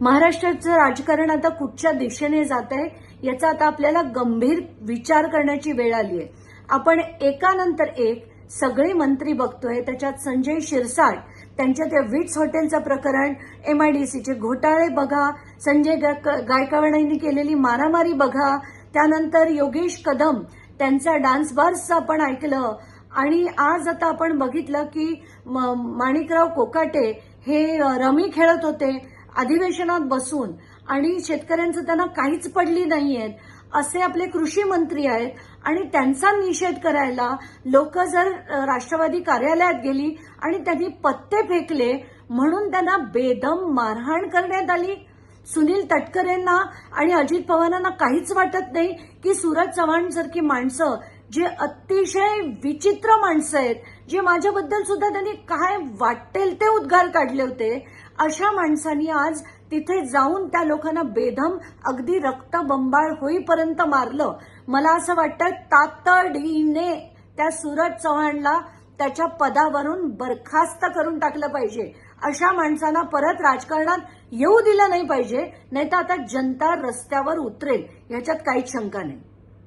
महाराष्ट्राचं राजकारण आता कुठच्या दिशेने जात आहे याचा आता आपल्याला गंभीर विचार करण्याची वेळ आली आहे. आपण एकानंतर एक सगळे मंत्री बघतोय त्याच्यात संजय शिरसाट त्यांच्या त्या विट्स हॉटेलचं प्रकरण एमआयडीसीचे घोटाळे बघा संजय गायक- गायकवाडांनी केलेली मारामारी बघा त्यानंतर योगेश कदम त्यांचा डान्स बार्सचं आपण ऐकलं आणि आज आता आपण बघितलं की म- माणिकराव कोकाटे हे रमी खेळत होते अधिवेशनात बसून आणि शेतकऱ्यांचं त्यांना काहीच पडली नाहीयेत असे आपले कृषी मंत्री आहेत आणि त्यांचा निषेध करायला लोक जर राष्ट्रवादी कार्यालयात गेली आणि त्यांनी पत्ते फेकले म्हणून त्यांना बेदम मारहाण करण्यात आली. सुनील तटकरेंना आणि अजित पवारांना काहीच वाटत नाही की सूरज चव्हाण सारखी माणसं जे अतिशय विचित्र माणसं आहेत जे माझ्याबद्दल सुद्धा त्यांनी काय वाटेल ते उद्गार काढले होते अशा माणसांनी आज तिथे जाऊन त्या लोकांना बेदम अगदी रक्तबंबाळ होईपर्यंत मारलं. मला असं वाटतं तातडीने त्या सूरज चव्हाणला त्याच्या पदावरून बरखास्त करून टाकलं पाहिजे. अशा माणसांना परत राजकारणात येऊ दिलं नाही पाहिजे नाही तर आता जनता रस्त्यावर उतरेल. याच्यात काहीच शंका नाही.